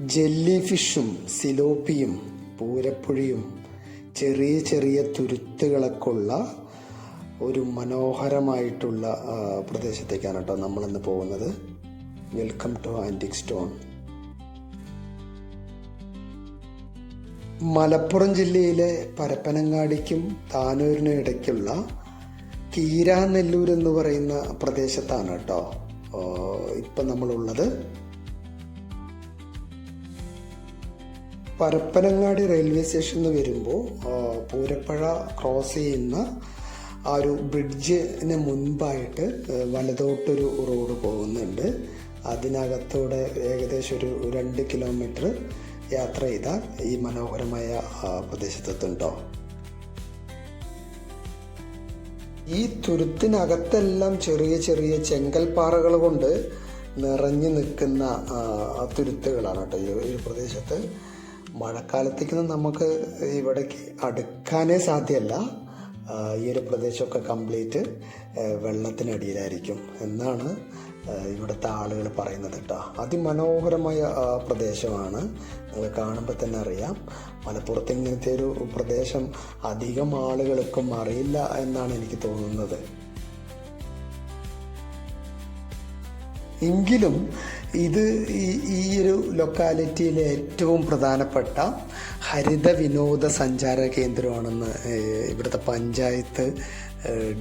Jelly ഫിഷും സിലോപ്പിയും പൂരപ്പുഴിയും ചെറിയ ചെറിയ തുരുത്തുകളൊക്കെ ഉള്ള ഒരു മനോഹരമായിട്ടുള്ള പ്രദേശത്തേക്കാണ് കേട്ടോ നമ്മളിന്ന് പോകുന്നത്. Welcome to antique stone Malappuram ജില്ലയിലെ പരപ്പനങ്ങാടിക്കും താനൂരിനും ഇടയ്ക്കുള്ള കീരാനെല്ലൂർ എന്ന് പറയുന്ന പ്രദേശത്താണ് കേട്ടോ ഇപ്പം നമ്മളുള്ളത്. പരപ്പനങ്ങാടി റെയിൽവേ സ്റ്റേഷനിൽ നിന്ന് വരുമ്പോൾ പൂരപ്പഴ ക്രോസ് ചെയ്യുന്ന ആ ഒരു ബ്രിഡ്ജിന് മുൻപായിട്ട് വലതോട്ടൊരു റോഡ് പോകുന്നുണ്ട്. അതിനകത്തൂടെ ഏകദേശം ഒരു രണ്ട് കിലോമീറ്റർ യാത്ര ചെയ്താൽ ഈ മനോഹരമായ പ്രദേശത്തെത്തുണ്ടോ ഈ തുരുത്തിനകത്തെല്ലാം ചെറിയ ചെറിയ ചെങ്കൽപ്പാറകൾ കൊണ്ട് നിറഞ്ഞു നിൽക്കുന്ന തുരുത്തുകളാണ് കേട്ടോ ഈ ഈ പ്രദേശത്ത്. മഴക്കാലത്തേക്കൊന്നും നമുക്ക് ഇവിടേക്ക് അടുക്കാനേ സാധ്യമല്ല. ഈ ഒരു പ്രദേശമൊക്കെ കംപ്ലീറ്റ് വെള്ളത്തിനടിയിലായിരിക്കും എന്നാണ് ഇവിടുത്തെ ആളുകൾ പറയുന്നത് കേട്ടോ. അതിമനോഹരമായ പ്രദേശമാണ്. നിങ്ങൾ കാണുമ്പോൾ തന്നെ അറിയാം. മലപ്പുറത്ത് ഇങ്ങനത്തെ ഒരു പ്രദേശം അധികം ആളുകൾക്കും അറിയില്ല എന്നാണ് എനിക്ക് തോന്നുന്നത്. എങ്കിലും ഇത് ഈ ഒരു ലൊക്കാലിറ്റിയിലെ ഏറ്റവും പ്രധാനപ്പെട്ട ഹരിത വിനോദ സഞ്ചാര കേന്ദ്രമാണെന്ന് ഇവിടുത്തെ പഞ്ചായത്ത്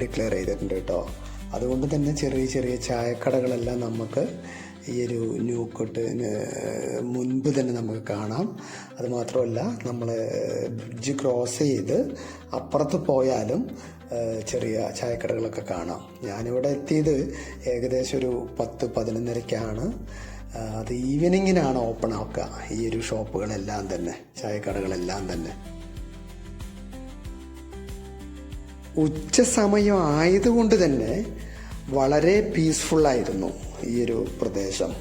ഡിക്ലെയർ ചെയ്തിട്ടുണ്ട് കേട്ടോ. അതുകൊണ്ട് തന്നെ ചെറിയ ചെറിയ ചായക്കടകളെല്ലാം നമുക്ക് ഈ ഒരു ന്യൂ കൊട്ടിന് മുൻപ് തന്നെ നമുക്ക് കാണാം. അതുമാത്രമല്ല നമ്മൾ ബ്രിഡ്ജ് ക്രോസ് ചെയ്ത് അപ്പുറത്ത് പോയാലും ചെറിയ ചായക്കടകളൊക്കെ കാണാം. ഞാനിവിടെ എത്തിയത് ഏകദേശം ഒരു പത്ത് പതിനൊന്നരയ്ക്കാണ് ആഹ് അത് ഈവനിങ്ങിനാണ് ഓപ്പൺ ആക്കുക. ഈ ഒരു ഷോപ്പുകളെല്ലാം തന്നെ ചായക്കടകളെല്ലാം തന്നെ. ഉച്ച സമയം ആയതുകൊണ്ട് തന്നെ വളരെ പീസ്ഫുള്ളായിരുന്നു ഈ ഒരു പ്രദേശം.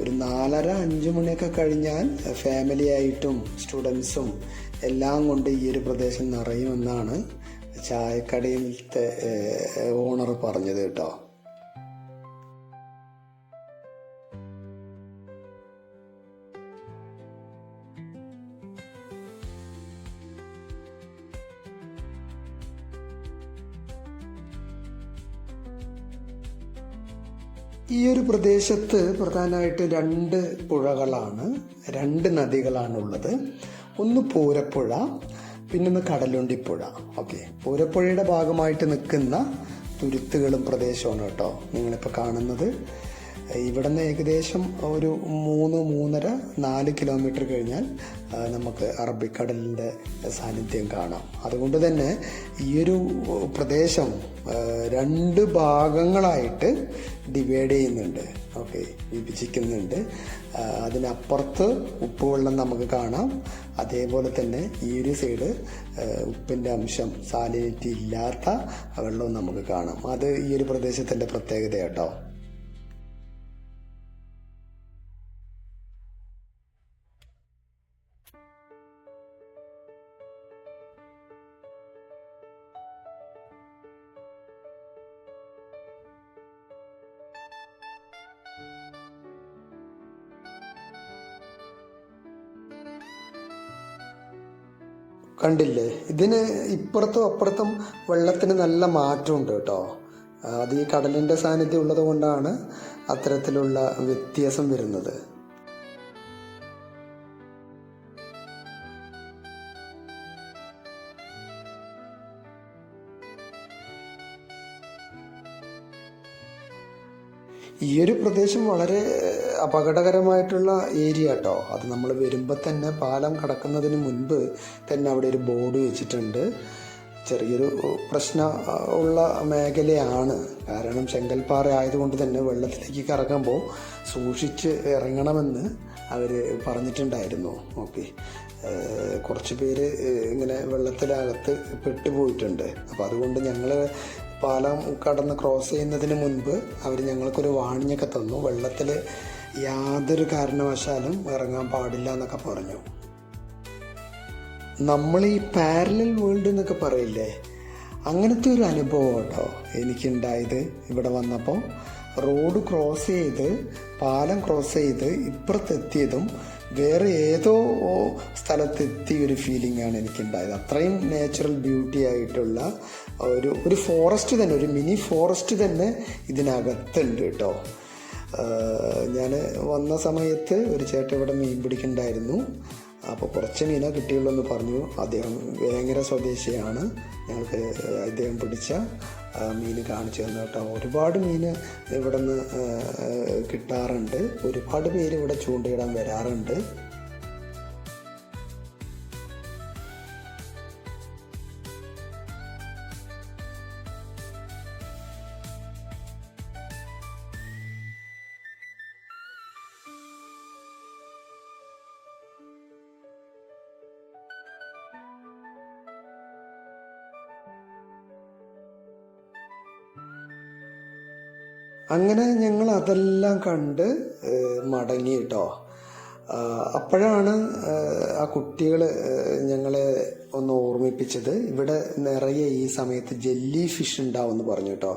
ഒരു നാലര അഞ്ച് മണിയൊക്കെ കഴിഞ്ഞാൽ ഫാമിലി ആയിട്ടും സ്റ്റുഡൻസും എല്ലാം കൊണ്ട് ഈ ഒരു പ്രദേശം നിറയുമെന്നാണ് ചായക്കടയിലത്തെ ഓണർ പറഞ്ഞത് കേട്ടോ. ഈ ഒരു പ്രദേശത്ത് പ്രധാനമായിട്ട് രണ്ട് പുഴകളാണ്. രണ്ട് നദികളാണ് ഉള്ളത് ഒന്ന് പൂരപ്പുഴ പിന്നൊന്ന് കടലുണ്ടിപ്പുഴ. ഓക്കെ. പൂരപ്പുഴയുടെ ഭാഗമായിട്ട് നിൽക്കുന്ന തുരുത്തുകളും പ്രദേശമാണ് കേട്ടോ നിങ്ങളിപ്പോൾ കാണുന്നത്. ഇവിടെ നിന്ന് ഏകദേശം ഒരു മൂന്ന് മൂന്നര നാല് കിലോമീറ്റർ കഴിഞ്ഞാൽ നമുക്ക് അറബിക്കടലിന്റെ സാന്നിധ്യം കാണാം. അതുകൊണ്ട് തന്നെ ഈ ഒരു പ്രദേശം രണ്ട് ഭാഗങ്ങളായിട്ട് ഡിവൈഡ് ചെയ്യുന്നുണ്ട്. ഓക്കെ വിഭജിക്കുന്നുണ്ട്. അതിനപ്പുറത്ത് ഉപ്പുവെള്ളം നമുക്ക് കാണാം. അതേപോലെ തന്നെ ഈ ഒരു സൈഡ് ഉപ്പിന്റെ അംശം സാലിനിറ്റി ഇല്ലാത്ത വെള്ളവും നമുക്ക് കാണാം. അത് ഈ ഒരു പ്രദേശത്തിന്റെ പ്രത്യേകത കേട്ടോ കണ്ടില്ലേ? ഇതിന് ഇപ്പുറത്തും അപ്പുറത്തും വെള്ളത്തിന് നല്ല മാറ്റമുണ്ട് കേട്ടോ. അത് ഈ കടലിന്റെ സാന്നിധ്യം ഉള്ളത് കൊണ്ടാണ് അത്തരത്തിലുള്ള വ്യത്യാസം വരുന്നത്. ഈ ഒരു പ്രദേശം വളരെ അപകടകരമായിട്ടുള്ള ഏരിയ കേട്ടോ. അത് നമ്മൾ വരുമ്പോൾ തന്നെ പാലം കടക്കുന്നതിന് മുൻപ് തന്നെ അവിടെ ഒരു ബോർഡ് വെച്ചിട്ടുണ്ട്. ചെറിയൊരു പ്രശ്ന ഉള്ള മേഖലയാണ്. കാരണം ചെങ്കൽപ്പാറ ആയതുകൊണ്ട് തന്നെ വെള്ളത്തിലേക്ക് കറങ്ങുമ്പോൾ സൂക്ഷിച്ച് ഇറങ്ങണമെന്ന് അവർ പറഞ്ഞിട്ടുണ്ടായിരുന്നു. ഓക്കെ. കുറച്ച് പേര് ഇങ്ങനെ വെള്ളത്തിനകത്ത് പെട്ടുപോയിട്ടുണ്ട്. അപ്പോൾ അതുകൊണ്ട് ഞങ്ങൾ പാലം കടന്ന് ക്രോസ് ചെയ്യുന്നതിന് മുൻപ് അവർ ഞങ്ങൾക്കൊരു വാണിങ്ങൊക്കെ തന്നു. വെള്ളത്തിൽ യാതൊരു കാരണവശാലും ഇറങ്ങാൻ പാടില്ല എന്നൊക്കെ പറഞ്ഞു. നമ്മൾ ഈ പാരലൽ വേൾഡ് എന്നൊക്കെ പറയില്ലേ? അങ്ങനത്തെ ഒരു അനുഭവം കേട്ടോ എനിക്കുണ്ടായത് ഇവിടെ വന്നപ്പോൾ റോഡ് ക്രോസ് ചെയ്ത് പാലം ക്രോസ് ചെയ്ത് ഇപ്പുറത്തെത്തിയതും വേറെ ഏതോ സ്ഥലത്തെത്തിയ ഒരു ഫീലിംഗ് ആണ് എനിക്കുണ്ടായത്. അത്രയും നാച്ചുറൽ ബ്യൂട്ടി ആയിട്ടുള്ള ഒരു ഒരു ഫോറസ്റ്റ് തന്നെ ഒരു മിനി ഫോറസ്റ്റ് തന്നെ ഇതിനകത്തുണ്ട് കേട്ടോ. ഞാൻ വന്ന സമയത്ത് ഒരു ചേട്ടൻ ഇവിടെ മീൻ പിടിക്കണ്ടായിരുന്നു. അപ്പോൾ കുറച്ച് മീന കിട്ടിയുള്ളൂ എന്ന് പറഞ്ഞു. അദ്ദേഹം വേങ്ങര സ്വദേശിയാണ്. ഞങ്ങൾക്ക് അദ്ദേഹം പിടിച്ച മീൻ കാണിച്ചു തന്നു കേട്ടോ. ഒരുപാട് മീൻ ഇവിടെ നിന്ന് കിട്ടാറുണ്ട്. ഒരുപാട് പേര് ഇവിടെ ചൂണ്ടയിടാൻ വരാറുണ്ട്. അങ്ങനെ ഞങ്ങൾ അതെല്ലാം കണ്ട് മടങ്ങി കേട്ടോ അപ്പോഴാണ് ആ കുട്ടികൾ ഞങ്ങളെ ഒന്ന് ഓർമ്മിപ്പിച്ചത്. ഇവിടെ നിറയെ ഈ സമയത്ത് ജെല്ലി ഫിഷ് ഉണ്ടാവുമെന്ന് പറഞ്ഞു കേട്ടോ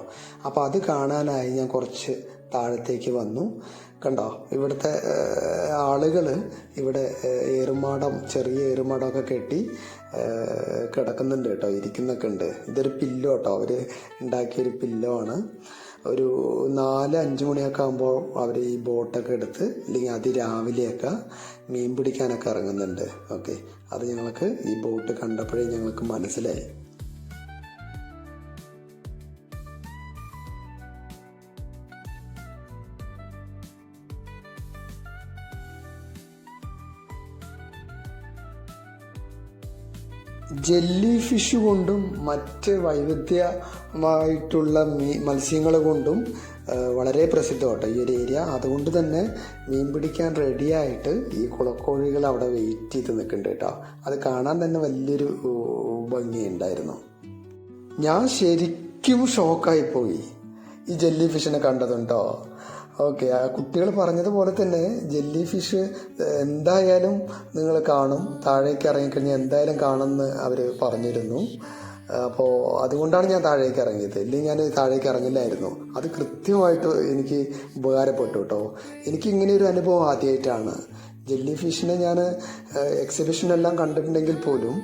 അപ്പോൾ അത് കാണാനായി ഞാൻ കുറച്ച് താഴത്തേക്ക് വന്നു. കണ്ടോ? ഇവിടുത്തെ ആളുകൾ ഇവിടെ ഏറുമാടം ചെറിയ ഏറുമാടമൊക്കെ കെട്ടി കിടക്കുന്നുണ്ട് കേട്ടോ ഇരിക്കുന്നൊക്കെ ഉണ്ട്. ഇതൊരു പില്ലോ കേട്ടോ അവർ ഉണ്ടാക്കിയൊരു പില്ലോ ആണ്. ഒരു നാല് അഞ്ച് മണിയൊക്കെ ആകുമ്പോൾ അവർ ഈ ബോട്ടൊക്കെ എടുത്ത് അല്ലെങ്കിൽ അതിരാവിലെയൊക്കെ മീൻ പിടിക്കാനൊക്കെ ഇറങ്ങുന്നുണ്ട്. ഓക്കെ. അത് ഞങ്ങൾക്ക് ഈ ബോട്ട് കണ്ടപ്പോഴേ ഞങ്ങൾക്ക് മനസ്സിലായി. ജെല്ലി ഫിഷ് കൊണ്ടും മറ്റ് വൈവിധ്യമായിട്ടുള്ള മീ മത്സ്യങ്ങൾ കൊണ്ടും വളരെ പ്രസിദ്ധമാട്ടോ ഈ ഒരു ഏരിയ അതുകൊണ്ട് തന്നെ മീൻ പിടിക്കാൻ റെഡിയായിട്ട് ഈ കുളക്കോഴികൾ അവിടെ വെയിറ്റ് ചെയ്ത് നിൽക്കുന്നുണ്ട് കേട്ടോ. അത് കാണാൻ തന്നെ വലിയൊരു ഭംഗിയുണ്ടായിരുന്നു. ഞാൻ ശരിക്കും ഷോക്കായി പോയി. ഈ ജെല്ലി ഫിഷിനെ കണ്ടതുണ്ടോ ഓക്കെ ആ കുട്ടികൾ പറഞ്ഞതുപോലെ തന്നെ ജെല്ലി ഫിഷ് എന്തായാലും നിങ്ങൾ കാണും. താഴേക്ക് ഇറങ്ങിക്കഴിഞ്ഞാൽ എന്തായാലും കാണുമെന്ന് അവർ പറഞ്ഞിരുന്നു. അപ്പോൾ അതുകൊണ്ടാണ് ഞാൻ താഴേക്ക് ഇറങ്ങിയത്. ഇല്ലെങ്കിൽ ഞാൻ താഴേക്ക് ഇറങ്ങില്ലായിരുന്നു അത് കൃത്യമായിട്ട് എനിക്ക് ഉപകാരപ്പെട്ടു കേട്ടോ. എനിക്ക് ഇങ്ങനെ ഒരു അനുഭവം ആദ്യമായിട്ടാണ്. ജെല്ലി ഫിഷിനെ ഞാൻ എക്സിബിഷനെല്ലാം കണ്ടിട്ടുണ്ടെങ്കിൽ പോലും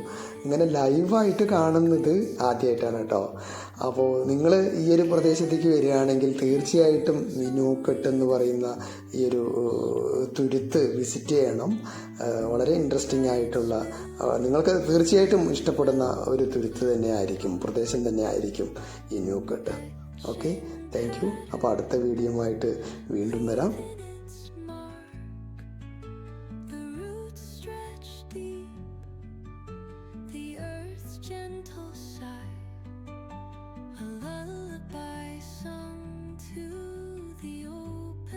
ഇങ്ങനെ ലൈവായിട്ട് കാണുന്നത് ആദ്യമായിട്ടാണ് കേട്ടോ. അപ്പോൾ നിങ്ങൾ ഈ ഒരു പ്രദേശത്തേക്ക് വരികയാണെങ്കിൽ തീർച്ചയായിട്ടും ഈ ന്യൂക്കെട്ട് എന്ന് പറയുന്ന ഈ ഒരു തുരുത്ത് വിസിറ്റ് ചെയ്യണം. വളരെ ഇൻട്രസ്റ്റിംഗ് ആയിട്ടുള്ള നിങ്ങൾക്ക് തീർച്ചയായിട്ടും ഇഷ്ടപ്പെടുന്ന ഒരു തുരുത്ത് തന്നെ ആയിരിക്കും പ്രദേശം തന്നെ ആയിരിക്കും ഈ ന്യൂക്കെട്ട് ഓക്കെ താങ്ക് യു അപ്പോൾ അടുത്ത വീഡിയോ ആയിട്ട് വീണ്ടും വരാം.